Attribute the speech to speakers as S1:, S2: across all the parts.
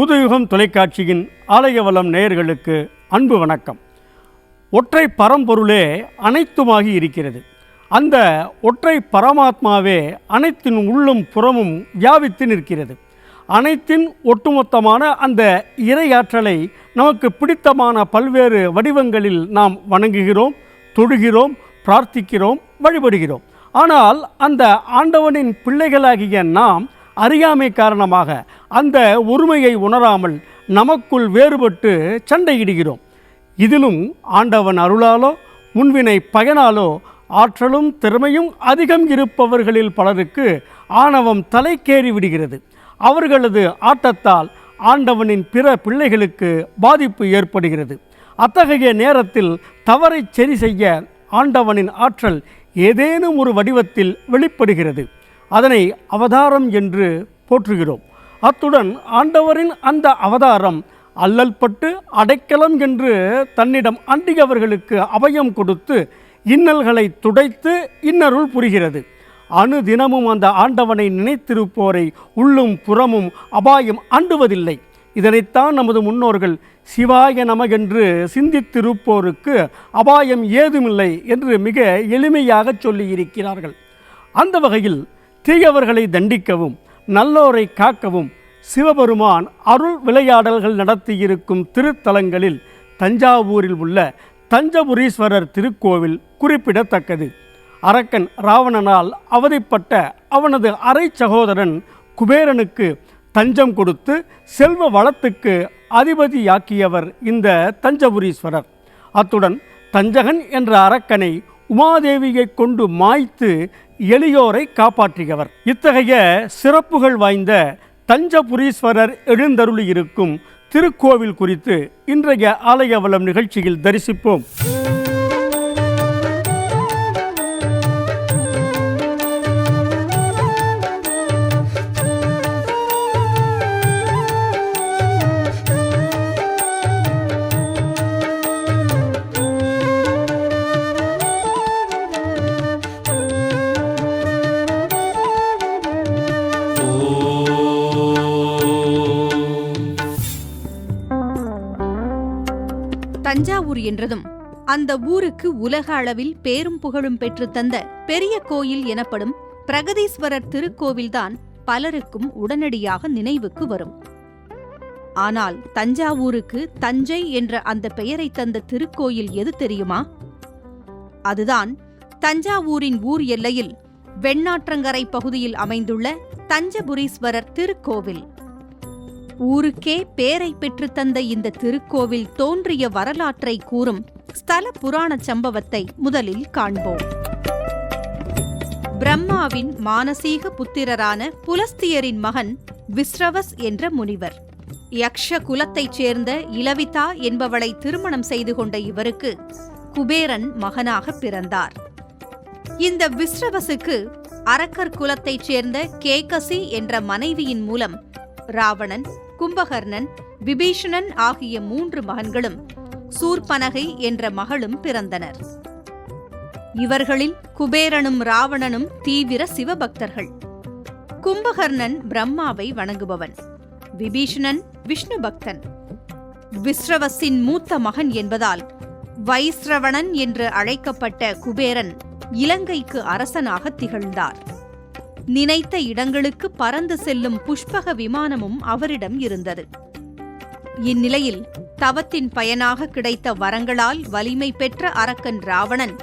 S1: புதுயுகம் தொலைக்காட்சியின் ஆலயவலம் நேயர்களுக்கு அன்பு வணக்கம். ஒற்றை பரம்பொருளே அனைத்துமாகி இருக்கிறது. அந்த ஒற்றை பரமாத்மாவே அனைத்தின் உள்ளும் புறமும் வியாபித்து நிற்கிறது. அனைத்தின் ஒட்டுமொத்தமான அந்த இறையாற்றலை நமக்கு பிடித்தமான பல்வேறு வடிவங்களில் நாம் வணங்குகிறோம் தொழுகிறோம் பிரார்த்திக்கிறோம் வழிபடுகிறோம். ஆனால் அந்த ஆண்டவனின் பிள்ளைகளாகிய நாம் அறியாமை காரணமாக அந்த ஒருமையை உணராமல் நமக்குள் வேறுபட்டு சண்டையிடுகிறோம். இதிலும் ஆண்டவன் அருளாலோ முன்வினை பயனாலோ ஆற்றலும் திறமையும் அதிகம் இருப்பவர்களில் பலருக்கு ஆணவம் தலைக்கேறி விடுகிறது. அவர்களது ஆட்டத்தால் ஆண்டவனின் பிற பிள்ளைகளுக்கு பாதிப்பு ஏற்படுகிறது. அத்தகைய நேரத்தில் தவறை சரி செய்ய ஆண்டவனின் ஆற்றல் ஏதேனும் ஒரு வடிவத்தில் வெளிப்படுகிறது. அதனை அவதாரம் என்று போற்றுகிறோம். அத்துடன் ஆண்டவரின் அந்த அவதாரம் அல்லல்பட்டு அடைக்கலம் என்று தன்னிடம் அண்டியவர்களுக்கு அபயம் கொடுத்து இன்னல்களை துடைத்து இன்னருள் புரிகிறது. அணு தினமும் அந்த ஆண்டவனை நினைத்திருப்போரை உள்ளும் புறமும் அபாயம் அண்டுவதில்லை. இதனைத்தான் நமது முன்னோர்கள் சிவாய நமகென்று சிந்தித்திருப்போருக்கு அபாயம் ஏதுமில்லை என்று மிக எளிமையாக சொல்லியிருக்கிறார்கள். அந்த வகையில் தீயவர்களை தண்டிக்கவும் நல்லோரை காக்கவும் சிவபெருமான் அருள் விளையாடல்கள் நடத்தியிருக்கும் திருத்தலங்களில் தஞ்சாவூரில் உள்ள தஞ்சபுரீஸ்வரர் திருக்கோவில் குறிப்பிடத்தக்கது. அரக்கன் ராவணனால் அவதிப்பட்ட அவனது அரை சகோதரன் குபேரனுக்கு தஞ்சம் கொடுத்து செல்வ வளத்துக்கு அதிபதியாக்கியவர் இந்த தஞ்சபுரீஸ்வரர். அத்துடன் தஞ்சகன் என்ற அரக்கனை உமாதேவியை கொண்டு மாய்த்து எளியோரை காப்பாற்றியவர். இத்தகைய சிறப்புகள் வாய்ந்த தஞ்சபுரீஸ்வரர் எழுந்தருளி இருக்கும் திருக்கோவில் குறித்து இன்றைய ஆலயவளம் நிகழ்ச்சியில் தரிசிப்போம்.
S2: தஞ்சாவூர் என்றதும் அந்த ஊருக்கு உலக அளவில் பேரும் புகழும் பெற்று தந்த பெரிய கோயில் எனப்படும் பிரகதீஸ்வரர் திருக்கோவில்தான் பலருக்கும் உடனடியாக நினைவுக்கு வரும். ஆனால் தஞ்சாவூருக்கு தஞ்சை என்ற அந்த பெயரை தந்த திருக்கோயில் எது தெரியுமா? அதுதான் தஞ்சாவூரின் ஊர் எல்லையில் வெண்ணாற்றங்கரை பகுதியில் அமைந்துள்ள தஞ்சபுரீஸ்வரர் திருக்கோவில். ஊருக்கே பேரை பெற்றுத் தந்த இந்த திருக்கோவில் தோன்றிய வரலாற்றை கூறும் ஸ்தல புராண சம்பவத்தை முதலில் காண்போம். பிரம்மாவின் மானசீக புத்திரரான புலஸ்தியரின் மகன் விஸ்ரவஸ் என்ற முனிவர். யக்ஷ குலத்தைச் சேர்ந்த இலவிதா என்பவளை திருமணம் செய்து கொண்ட இவருக்கு குபேரன் மகனாக பிறந்தார். இந்த விஸ்ரவசுக்கு அரக்கர் குலத்தைச் சேர்ந்த கேகசி என்ற மனைவியின் மூலம் ராவணன் கும்பகர்ணன் விபீஷணன் ஆகிய மூன்று மகன்களும் சூர்பனகை என்ற மகளும் பிறந்தனர். இவர்களில் குபேரனும் ராவணனும் தீவிர சிவபக்தர்கள். கும்பகர்ணன் பிரம்மாவை வணங்குபவன் விபீஷணன் விஷ்ணு பக்தன். விஸ்ரவஸின் மூத்த மகன் என்பதால் வைஸ்ரவணன் என்று அழைக்கப்பட்ட குபேரன் இலங்கைக்கு அரசனாக திகழ்ந்தார். நினைத்த இடங்களுக்கு பறந்து செல்லும் புஷ்பக விமானமும் அவரிடம் இருந்தது. இந்நிலையில் தவத்தின் பயனாக கிடைத்த வரங்களால் வலிமை பெற்ற அரக்கன் ராவணன்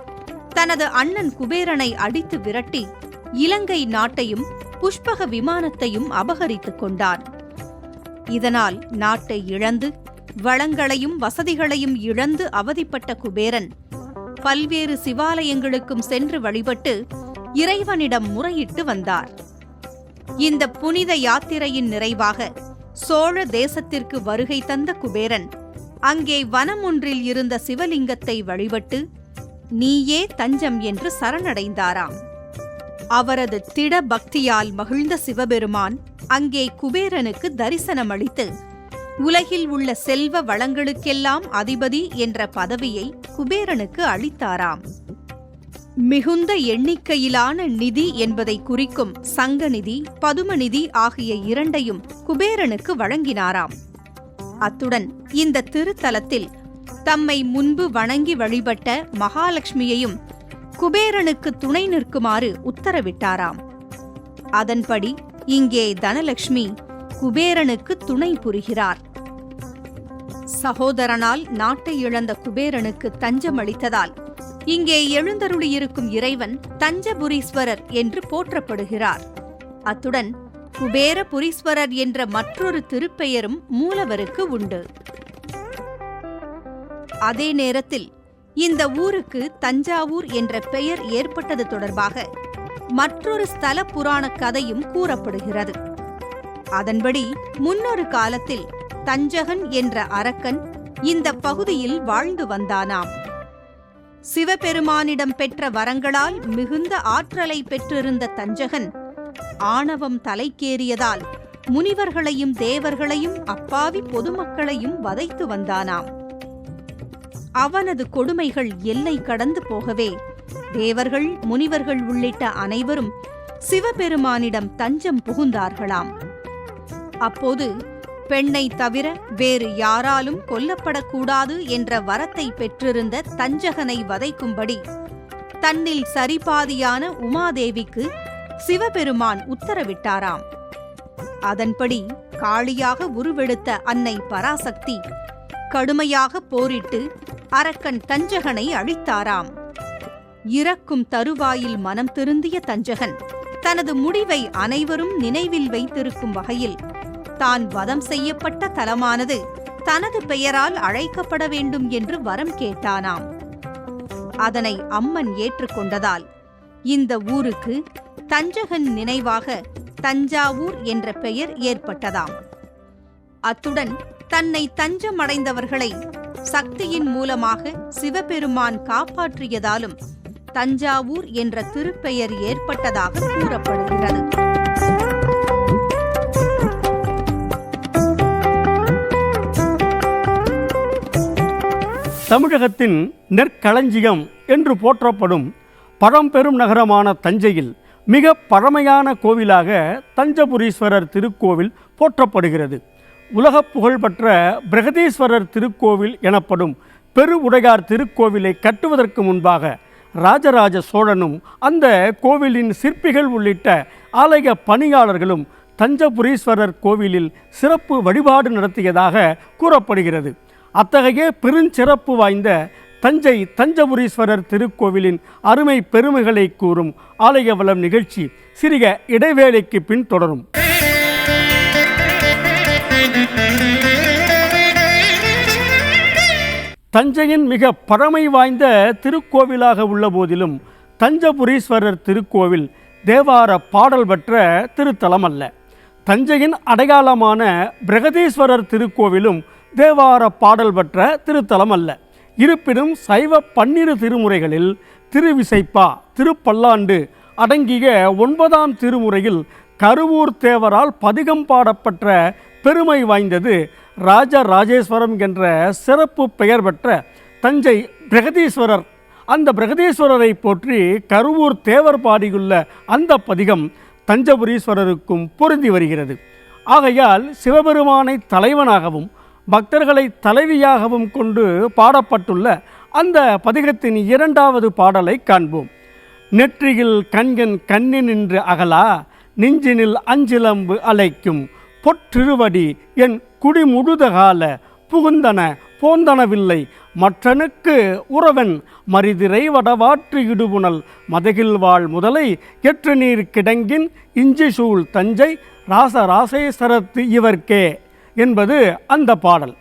S2: தனது அண்ணன் குபேரனை அடித்து விரட்டி இலங்கை நாட்டையும் புஷ்பக விமானத்தையும் அபகரித்துக் கொண்டான். இதனால் நாட்டை இழந்து வளங்களையும் வசதிகளையும் இழந்து அவதிப்பட்ட குபேரன் பல்வேறு சிவாலயங்களுக்கும் சென்று வழிபட்டு இறைவனிடம் முறையிட்டு வந்தார். இந்த புனித யாத்திரையின் நிறைவாக சோழ தேசத்திற்கு வருகை தந்த குபேரன் அங்கே வனம் ஒன்றில் இருந்த சிவலிங்கத்தை வழிபட்டு நீயே தஞ்சம் என்று சரணடைந்தாராம். அவரது திட பக்தியால் மகிழ்ந்த சிவபெருமான் அங்கே குபேரனுக்கு தரிசனமளித்து உலகில் உள்ள செல்வ வளங்களுக்கெல்லாம் அதிபதி என்ற பதவியை குபேரனுக்கு அளித்தாராம். மிகுந்த எண்ணிக்கையிலான நிதி என்பதை குறிக்கும் சங்கநிதி பதுமநிதி ஆகிய இரண்டையும் குபேரனுக்கு வழங்கினாராம். அத்துடன் இந்த திருத்தலத்தில் தம்மை முன்பு வணங்கி வழிபட்ட மகாலட்சுமியையும் குபேரனுக்கு துணை நிற்குமாறு உத்தரவிட்டாராம். அதன்படி இங்கே தனலட்சுமி குபேரனுக்கு துணை புரிகிறார். சகோதரனால் நாட்டை இழந்த குபேரனுக்கு தஞ்சம் அளித்ததால் இங்கே எழுந்தருளியிருக்கும் இறைவன் தஞ்சபுரீஸ்வரர் என்று போற்றப்படுகிறார். அத்துடன் குபேரபுரீஸ்வரர் என்ற மற்றொரு திருப்பெயரும் மூலவருக்கு உண்டு. அதே நேரத்தில் இந்த ஊருக்கு தஞ்சாவூர் என்ற பெயர் ஏற்பட்டது தொடர்பாக மற்றொரு ஸ்தல புராண கதையும் கூறப்படுகிறது. அதன்படி முன்னொரு காலத்தில் தஞ்சகன் என்ற அரக்கன் இந்த பகுதியில் வாழ்ந்து வந்தானாம். சிவபெருமானிடம் பெற்ற வரங்களால் மிகுந்த ஆற்றலை பெற்றிருந்த தஞ்சகன் ஆணவம் தலைக்கேறியதால் முனிவர்களையும் தேவர்களையும் அப்பாவி பொதுமக்களையும் வதைத்து வந்தானாம். அவனது கொடுமைகள் எல்லை கடந்து போகவே தேவர்கள் முனிவர்கள் உள்ளிட்ட அனைவரும் சிவபெருமானிடம் தஞ்சம் புகுந்தார்களாம். அப்போது பெண்ணை தவிர வேறு யாராலும் கொல்லப்படக்கூடாது என்ற வரத்தை பெற்றிருந்த தஞ்சகனை வதைக்கும்படி தன்னில் சரிபாதியான உமாதேவிக்கு சிவபெருமான் உத்தரவிட்டாராம். அதன்படி காளியாக உருவெடுத்த அன்னை பராசக்தி கடுமையாக போரிட்டு அரக்கன் தஞ்சகனை அழித்தாராம். இறக்கும் தருவாயில் மனம் திருந்திய தஞ்சகன் தனது முடிவை அனைவரும் நினைவில் வைத்திருக்கும் வகையில் தான் வதம் செய்யப்பட்ட தலமானது தனது பெயரால் அழைக்கப்பட வேண்டும் என்று வரம் கேட்டானாம். அதனை அம்மன் ஏற்றுக்கொண்டதால் இந்த ஊருக்கு தஞ்சகன் நினைவாக தஞ்சாவூர் என்ற பெயர் ஏற்பட்டதாம். அத்துடன் தன்னை தஞ்சமடைந்தவர்களை சக்தியின் மூலமாக சிவபெருமான் காப்பாற்றியதாலும் தஞ்சாவூர் என்ற திருப்பெயர் ஏற்பட்டதாக கூறப்படுகிறது.
S1: தமிழகத்தின் நெற்களஞ்சியம் என்று போற்றப்படும் பழம்பெரும் நகரமான தஞ்சையில் மிக பழமையான கோவிலாக தஞ்சபுரீஸ்வரர் திருக்கோவில் போற்றப்படுகிறது. உலகப் புகழ்பெற்ற பிரகதீஸ்வரர் திருக்கோவில் எனப்படும் பெருவுடையார் திருக்கோவிலை கட்டுவதற்கு முன்பாக ராஜராஜ சோழனும் அந்த கோவிலின் சிற்பிகள் உள்ளிட்ட ஆலய பணியாளர்களும் தஞ்சபுரீஸ்வரர் கோவிலில் சிறப்பு வழிபாடு நடத்தியதாக கூறப்படுகிறது. அத்தகைய பெருஞ்சிறப்பு வாய்ந்த தஞ்சை தஞ்சபுரீஸ்வரர் திருக்கோவிலின் அருமை பெருமைகளை கூறும் ஆலய வளம் நிகழ்ச்சி சிறிய இடைவேளைக்கு பின் தொடரும். தஞ்சையின் மிக பழமை வாய்ந்த திருக்கோவிலாக உள்ள போதிலும் தஞ்சபுரீஸ்வரர் திருக்கோவில் தேவார பாடல் பெற்ற திருத்தலம் அல்ல. தஞ்சையின் அடையாளமான பிரகதீஸ்வரர் திருக்கோவிலும் தேவார பாடல் பெற்ற திருத்தலம் அல்ல. இருப்பினும் சைவ பன்னிரு திருமுறைகளில் திருவிசைப்பா திருப்பல்லாண்டு அடங்கிய ஒன்பதாம் திருமுறையில் கருவூர் தேவரால் பதிகம் பாடப்பெற்ற பெருமை வாய்ந்தது ராஜராஜேஸ்வரம் என்ற சிறப்பு பெயர் பெற்ற தஞ்சை பிரகதீஸ்வரர். அந்த பிரகதீஸ்வரரை போற்றி கருவூர் தேவர் பாடியுள்ள அந்த பதிகம் தஞ்சபுரீஸ்வரருக்கும் பொருந்தி வருகிறது. ஆகையால் சிவபெருமானை தலைவனாகவும் பக்தர்களை தலைவியாகவும் கொண்டு பாடப்பட்டுள்ள அந்த பதிகத்தின் இரண்டாவது பாடலை காண்போம். நெற்றியில் கண்கன் கண்ணினின்று அகலா நெஞ்சினில் அஞ்சிலம்பு அலைக்கும் பொற்றிருவடி என் குடிமுழுதகால புகுந்தன போந்தனவில்லை. மற்றனுக்கு உறவன் மரிதிரை வடவாற்று இடுபுணல் மதகில் வாழ் முதலை எற்று நீர் கிடங்கின் இஞ்சி சூழ் தஞ்சை ராசராசேஸ்வரத்து இவர்க்கே. என்பது அந்த பாடல்.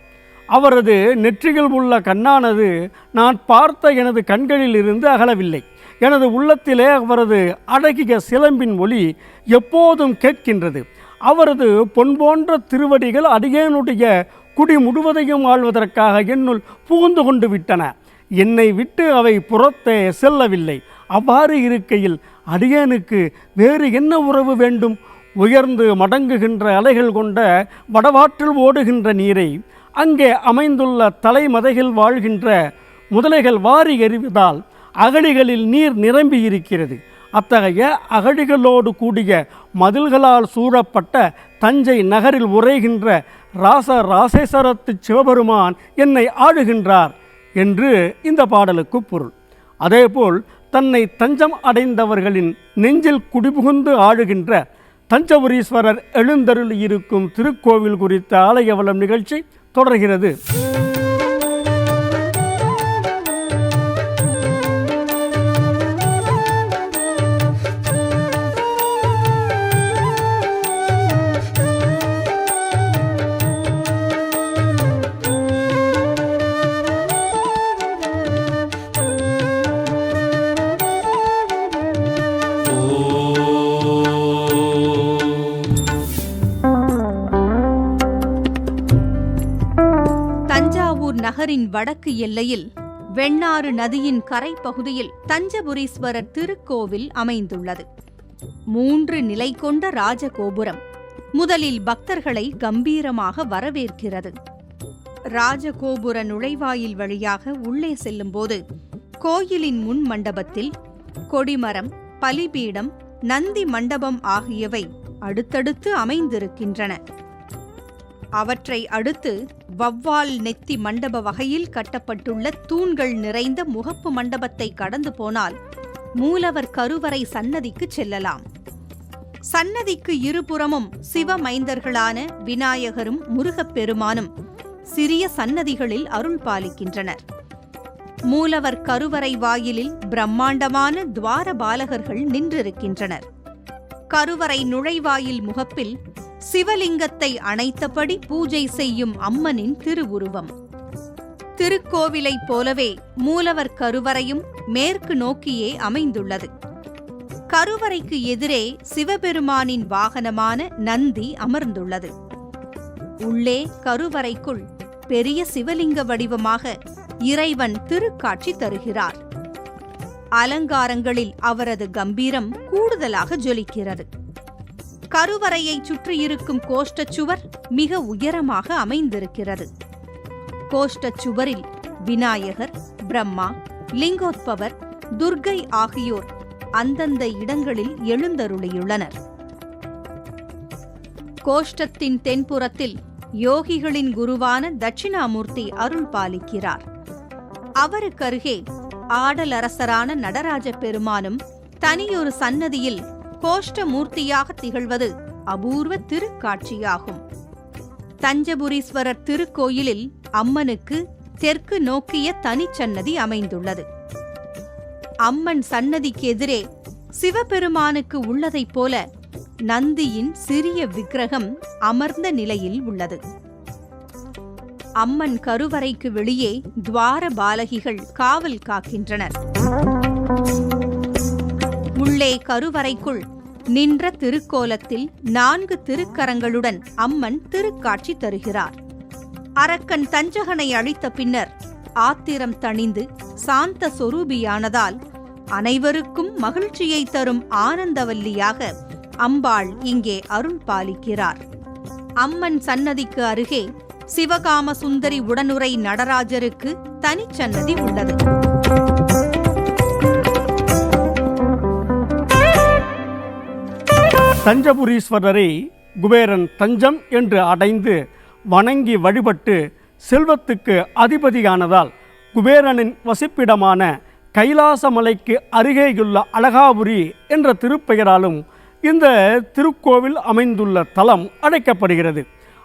S1: அவரது நெற்றிகள் உள்ள கண்ணானது நான் பார்த்த எனது கண்களில் இருந்து அகலவில்லை. எனது உள்ளத்திலே அவரது அழகிய சிலம்பின் ஒலி எப்போதும் கேட்கின்றது. அவரது பொன் போன்ற திருவடிகள் அடியேனுடைய குடி முழுவதையும் வாழ்வதற்காக என்னுள் புகுந்து கொண்டு விட்டன. என்னை விட்டு அவை புறத்தே செல்லவில்லை. அவ்வாறு இருக்கையில் அடியேனுக்கு வேறு என்ன உறவு வேண்டும்? உயர்ந்து மடங்குகின்ற அலைகள் கொண்ட வடவாற்றில் ஓடுகின்ற நீரை அங்கே அமைந்துள்ள தலைமதைகள் வாழ்கின்ற முதலைகள் வாரி எறிவதால் அகழிகளில் நீர் நிரம்பி இருக்கிறது. அத்தகைய அகழிகளோடு கூடிய மதில்களால் சூழப்பட்ட தஞ்சை நகரில் உரைகின்ற ராச ராசேஸ்வரத்து சிவபெருமான் என்னை ஆளுகின்றார் என்று இந்த பாடலுக்கு பொருள். அதேபோல் தன்னை தஞ்சம் அடைந்தவர்களின் நெஞ்சில் குடிபுகுந்து ஆளுகின்ற தஞ்சபுரீஸ்வரர் எழுந்தருள் இருக்கும் திருக்கோவில் குறித்த ஆலயவளம் நிகழ்ச்சி தொடர்கிறது.
S2: நகரின் வடக்கு எல்லையில் வெண்ணாறு நதியின் கரை பகுதியில் தஞ்சபுரீஸ்வரர் திருக்கோவில் அமைந்துள்ளது. மூன்று நிலை கொண்ட ராஜகோபுரம் முதலில் பக்தர்களை கம்பீரமாக வரவேற்கிறது. ராஜகோபுர நுழைவாயில் வழியாக உள்ளே செல்லும்போது கோயிலின் முன் மண்டபத்தில் கொடிமரம் பலிபீடம் நந்தி மண்டபம் ஆகியவை அடுத்தடுத்து அமைந்திருக்கின்றன. அவற்றை அடுத்து வவ்வால் நெத்தி மண்டப வகையில் கட்டப்பட்டுள்ள தூண்கள் நிறைந்த முகப்பு மண்டபத்தை கடந்து போனால் மூலவர் கருவறை சன்னதிக்கு செல்லலாம். சன்னதிக்கு இருபுறமும் சிவமைந்தர்களான விநாயகரும் முருகப்பெருமானும் சிறிய சன்னதிகளில் அருள் பாலிக்கின்றனர். மூலவர் கருவறை வாயிலில் பிரம்மாண்டமான துவார பாலகர்கள் நின்றிருக்கின்றனர். கருவறை நுழைவாயில் முகப்பில் சிவலிங்கத்தை அணைத்தபடி பூஜை செய்யும் அம்மனின் திருவுருவம். திருக்கோவிலைப் போலவே மூலவர் கருவறையும் மேற்கு நோக்கியே அமைந்துள்ளது. கருவறைக்கு எதிரே சிவபெருமானின் வாகனமான நந்தி அமர்ந்துள்ளது. உள்ளே கருவறைக்குள் பெரிய சிவலிங்க வடிவமாக இறைவன் திருக்காட்சி தருகிறார். அலங்காரங்களில் அவரது கம்பீரம் கூடுதலாக ஜொலிக்கிறது. கருவறையைச் சுற்றியிருக்கும் கோஷ்டச் சுவர் மிக உயரமாக அமைந்திருக்கிறது. கோஷ்டச் சுவரில் விநாயகர் பிரம்மா லிங்கோத்பவர் துர்க்கை ஆகியோர் அந்தந்த இடங்களில் எழுந்தருளியுள்ளனர். கோஷ்டத்தின் தென்புறத்தில் யோகிகளின் குருவான தட்சிணாமூர்த்தி அருள் பாலிக்கிறார் அவருக்கருகே ஆடலரசரான நடராஜ பெருமானும் தனியொரு சன்னதியில் கோஷ்டமூர்த்தியாக திகழ்வது அபூர்வ திருக்காட்சியாகும். தஞ்சபுரீஸ்வரர் திருக்கோயிலில் அம்மனுக்கு தெற்கு நோக்கிய தனிச்சன்னதி அமைந்துள்ளது. அம்மன் சன்னதிக்கு எதிரே சிவபெருமானுக்கு உள்ளதைப் போல நந்தியின் சிறிய விக்கிரகம் அமர்ந்த நிலையில் உள்ளது. அம்மன் கருவறைக்கு வெளியே துவார பாலகிகள் காவல் காக்கின்றனர். உள்ளே கருவறைக்குள் நின்ற திருக்கோலத்தில் நான்கு திருக்கரங்களுடன் அம்மன் திருக்காட்சி தருகிறார். அரக்கன் தஞ்சகனை அழித்த பின்னர் ஆத்திரம் தணிந்து சாந்த சொரூபியானதால் அனைவருக்கும் மகிழ்ச்சியை தரும் ஆனந்தவல்லியாக அம்பாள் இங்கே அருள் பாலிக்கிறார். அம்மன் சன்னதிக்கு அருகே சிவகாம சுந்தரி உடனுரை நடராஜருக்கு தனிச்சன்னதி உள்ளது.
S1: தஞ்சபுரீஸ்வரரை குபேரன் தஞ்சம் என்று அடைந்து வணங்கி வழிபட்டு செல்வத்துக்கு அதிபதியானதால் குபேரனின் வசிப்பிடமான கைலாசமலைக்கு அருகேயுள்ள அழகாபுரி என்ற திருப்பெயராலும் இந்த திருக்கோவில் அமைந்துள்ள தலம் அழைக்கப்படுகிறது.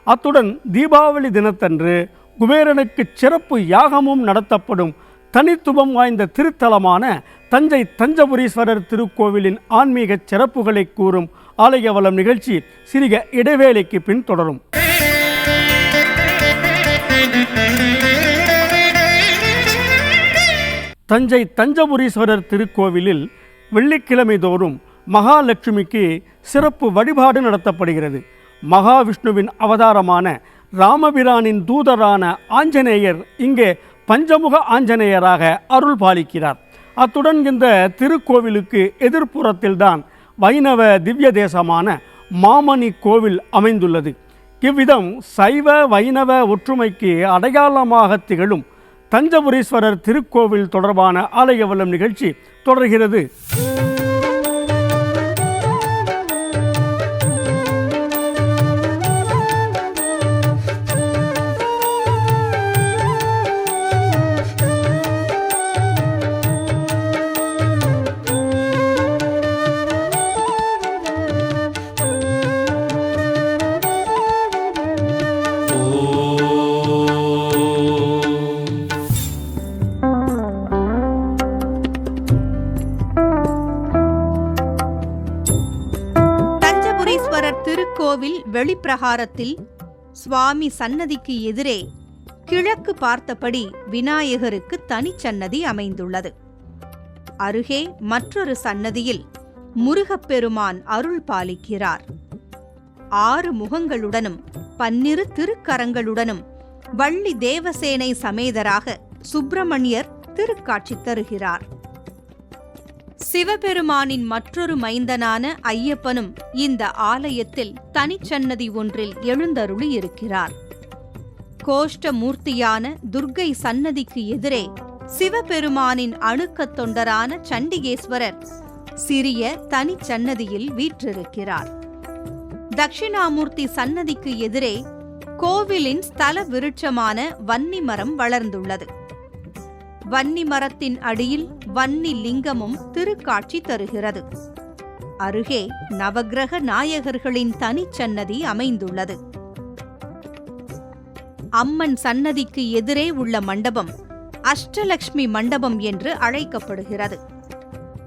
S1: அத்துடன் தீபாவளி தினத்தன்று குபேரனுக்கு சிறப்பு யாகமும் நடத்தப்படும் தனித்துவம் வாய்ந்த திருத்தலமான தஞ்சை தஞ்சபுரீஸ்வரர் திருக்கோவிலின் ஆன்மீக சிறப்புகளை கூறும் ஆலயவளம் நிகழ்ச்சி சிறிய இடைவேளைக்கு பின் தொடரும். தஞ்சை தஞ்சபுரீஸ்வரர் திருக்கோவிலில் வெள்ளிக்கிழமை தோறும் மகாலட்சுமிக்கு சிறப்பு வழிபாடு நடத்தப்படுகிறது. மகாவிஷ்ணுவின் அவதாரமான ராமபிரானின் தூதரான ஆஞ்சநேயர் இங்கே பஞ்சமுக ஆஞ்சநேயராக அருள் பாலிக்கிறார். அத்துடன் இந்த திருக்கோவிலுக்கு எதிர்ப்புறத்தில்தான் வைணவ திவ்ய தேசமான மாமணி கோவில் அமைந்துள்ளது. இவ்விதம் சைவ வைணவ ஒற்றுமைக்கு அடையாளமாக திகழும் தஞ்சபுரீஸ்வரர் திருக்கோவில் தொடர்பான ஆலயவலம் நிகழ்ச்சி தொடர்கிறது.
S2: வெளிப்பிரகாரத்தில் சுவாமி சன்னதிக்கு எதிரே கிழக்கு பார்த்தபடி விநாயகருக்கு தனிச்சன்னதி அமைந்துள்ளது. அருகே மற்றொரு சன்னதியில் முருகப்பெருமான் அருள் பாலிக்கிறார். ஆறு முகங்களுடனும் பன்னிரு திருக்கரங்களுடனும் வள்ளி தேவசேனை சமேதராக சுப்பிரமணியர் திருக்காட்சி தருகிறார். சிவபெருமானின் மற்றொரு மைந்தனான ஐயப்பனும் இந்த ஆலயத்தில் தனிச்சன்னதி ஒன்றில் எழுந்தருளி இருக்கிறார் கோஷ்ட மூர்த்தியான துர்க்கை சன்னதிக்கு எதிரே சிவபெருமானின் அணுக்கத் தொண்டரான சண்டிகேஸ்வரர் சிறிய தனிச்சன்னதியில் வீற்றிருக்கிறார். தட்சிணாமூர்த்தி சன்னதிக்கு எதிரே கோவிலின் ஸ்தல விருட்சமான வன்னி மரம் வளர்ந்துள்ளது. வன்னி மரத்தின் அடியில் வன்னி லிங்கமும் திருக்காட்சி தருகிறது. அருகே நவக்கிரக நாயகர்களின் தனிச்சன்னதி அமைந்துள்ளது. அம்மன் சன்னதிக்கு எதிரே உள்ள மண்டபம் அஷ்டலக்ஷ்மி மண்டபம் என்று அழைக்கப்படுகிறது.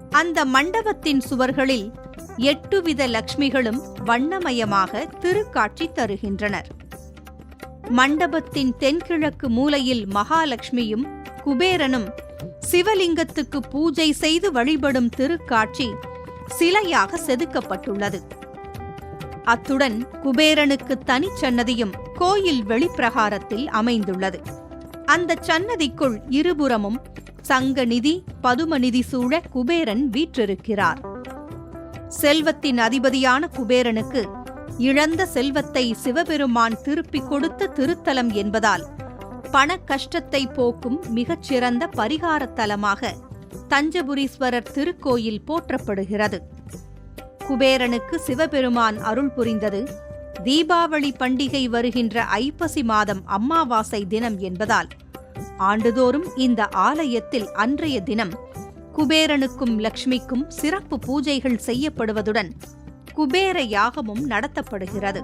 S2: அந்த மண்டபத்தின் சுவர்களில் எட்டு வித லக்ஷ்மிகளும் வண்ணமயமாக திருக்காட்சி தருகின்றனர். மண்டபத்தின் தென்கிழக்கு மூலையில் மகாலட்சுமியும் குபேரனும் சிவலிங்கத்துக்கு பூஜை செய்து வழிபடும் திருக்காட்சி சிலையாக செதுக்கப்பட்டுள்ளது. அத்துடன் குபேரனுக்கு தனிச்சன்னதியும் கோயில் வெளிப்பிரகாரத்தில் அமைந்துள்ளது. அந்த சன்னதிக்குள் இருபுறமும் சங்கநிதி பதுமநிதி சூழ குபேரன் வீற்றிருக்கிறார். செல்வத்தின் அதிபதியான குபேரனுக்கு இழந்த செல்வத்தை சிவபெருமான் திருப்பிக் கொடுத்த திருத்தலம் என்பதால் பண கஷ்டத்தை போக்கும் மிகச்சிறந்த பரிகார தலமாக தஞ்சபுரீஸ்வரர் திருக்கோயில் போற்றப்படுகிறது. குபேரனுக்கு சிவபெருமான் அருள் புரிந்தது. தீபாவளி பண்டிகை வருகின்ற ஐப்பசி மாதம் அம்மாவாசை தினம் என்பதால் ஆண்டுதோறும் இந்த ஆலயத்தில் அன்றைய தினம் குபேரனுக்கும் லக்ஷ்மிக்கும் சிறப்பு பூஜைகள் செய்யப்படுவதுடன் குபேர யாகமும் நடத்தப்படுகிறது.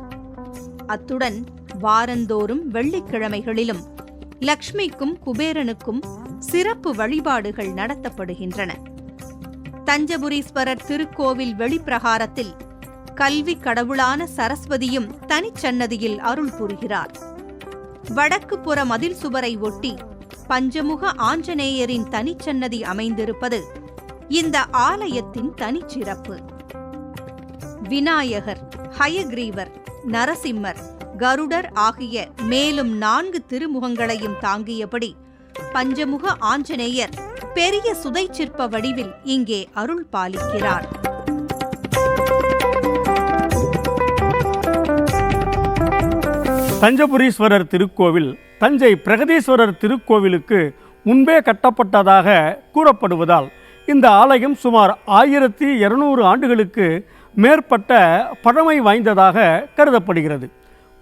S2: அத்துடன் வாரந்தோறும் வெள்ளிக்கிழமைகளிலும் லக்ஷ்மிக்கும் குபேரனுக்கும் சிறப்பு வழிபாடுகள் நடத்தப்படுகின்றன. தஞ்சபுரீஸ்வரர் திருக்கோவில் வெளிப்பிரகாரத்தில் கல்வி கடவுளான சரஸ்வதியும் தனிச்சன்னதியில் அருள் புரிகிறார். வடக்கு புற மதில் சுவரை ஒட்டி பஞ்சமுக ஆஞ்சநேயரின் தனிச்சன்னதி அமைந்திருப்பது இந்த ஆலயத்தின் தனிச்சிறப்பு. விநாயகர் ஹயக்ரீவர் நரசிம்மர் கருடர் ஆகிய மேலும் நான்கு திருமுகங்களையும் தாங்கியபடி பஞ்சமுக ஆஞ்சநேயர் பெரிய சுதை சிற்ப வடிவில் இங்கே அருள் பாலிக்கிறார்.
S1: தஞ்சபுரீஸ்வரர் திருக்கோவில் தஞ்சை பிரகதீஸ்வரர் திருக்கோவிலுக்கு முன்பே கட்டப்பட்டதாக கூறப்படுவதால் இந்த ஆலயம் சுமார் ஆயிரத்தி இருநூறு ஆண்டுகளுக்கு மேற்பட்ட பழமை வாய்ந்ததாக கருதப்படுகிறது.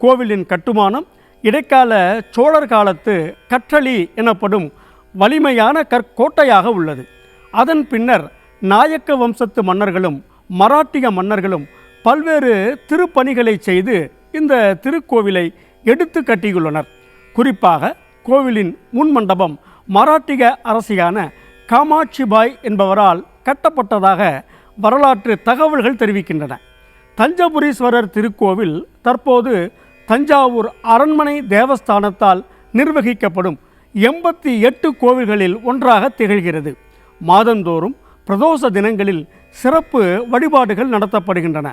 S1: கோவிலின் கட்டுமானம் இடைக்கால சோழர் காலத்து கற்றளி எனப்படும் வலிமையான கற்கோட்டையாக உள்ளது. அதன் பின்னர் நாயக்க வம்சத்து மன்னர்களும் மராட்டிய மன்னர்களும் பல்வேறு திருப்பணிகளை செய்து இந்த திருக்கோவிலை எடுத்து கட்டியுள்ளனர். குறிப்பாக கோவிலின் முன் மண்டபம் மராட்டிய அரசியான காமாட்சிபாய் என்பவரால் கட்டப்பட்டதாக வரலாற்று தகவல்கள் தெரிவிக்கின்றன. தஞ்சபுரீஸ்வரர் திருக்கோவில் தற்போது தஞ்சாவூர் அரண்மனை தேவஸ்தானத்தால் நிர்வகிக்கப்படும் எண்பத்தி எட்டு கோவில்களில் ஒன்றாக திகழ்கிறது. மாதந்தோறும் பிரதோஷ தினங்களில் சிறப்பு வழிபாடுகள் நடத்தப்படுகின்றன.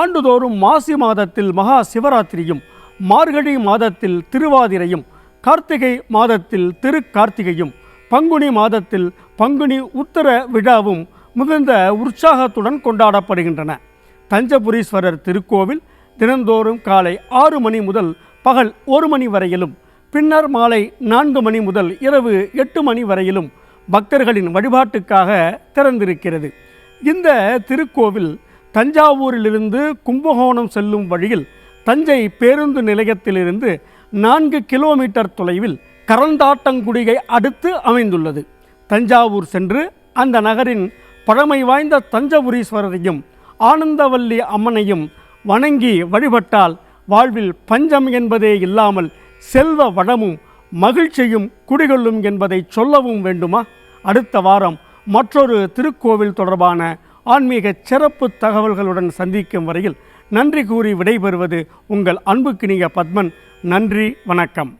S1: ஆண்டுதோறும் மாசி மாதத்தில் மகா சிவராத்திரியும் மார்கழி மாதத்தில் திருவாதிரையும் கார்த்திகை மாதத்தில் திருக்கார்த்திகையும் பங்குனி மாதத்தில் பங்குனி உத்தர விழாவும் மிகுந்த உற்சாகத்துடன் கொண்டாடப்படுகின்றன. தஞ்சபுரீஸ்வரர் திருக்கோவில் தினந்தோறும் காலை ஆறு மணி முதல் பகல் ஒரு மணி வரையிலும் பின்னர் மாலை நான்கு மணி முதல் இரவு எட்டு மணி வரையிலும் பக்தர்களின் வழிபாட்டுக்காக திறந்திருக்கிறது. இந்த திருக்கோவில் தஞ்சாவூரிலிருந்து கும்பகோணம் செல்லும் வழியில் தஞ்சை பேருந்து நிலையத்திலிருந்து நான்கு கிலோமீட்டர் தொலைவில் கரந்தாட்டங்குடியை அடுத்து அமைந்துள்ளது. தஞ்சாவூர் சென்று அந்த நகரின் பழமை வாய்ந்த தஞ்சபுரீஸ்வரரையும் ஆனந்தவல்லி அம்மனையும் வணங்கி வழிபட்டால் வாழ்வில் பஞ்சம் என்பதே இல்லாமல் செல்வ வளமும் மகிழ்ச்சியும் குடிகொள்ளும் என்பதை சொல்லவும் வேண்டுமா? அடுத்த வாரம் மற்றொரு திருக்கோவில் தொடர்பான ஆன்மீக சிறப்பு தகவல்களுடன் சந்திக்கும் வரையில் நன்றி கூறி விடைபெறுவது உங்கள் அன்புக்கினிய பத்மன். நன்றி வணக்கம்.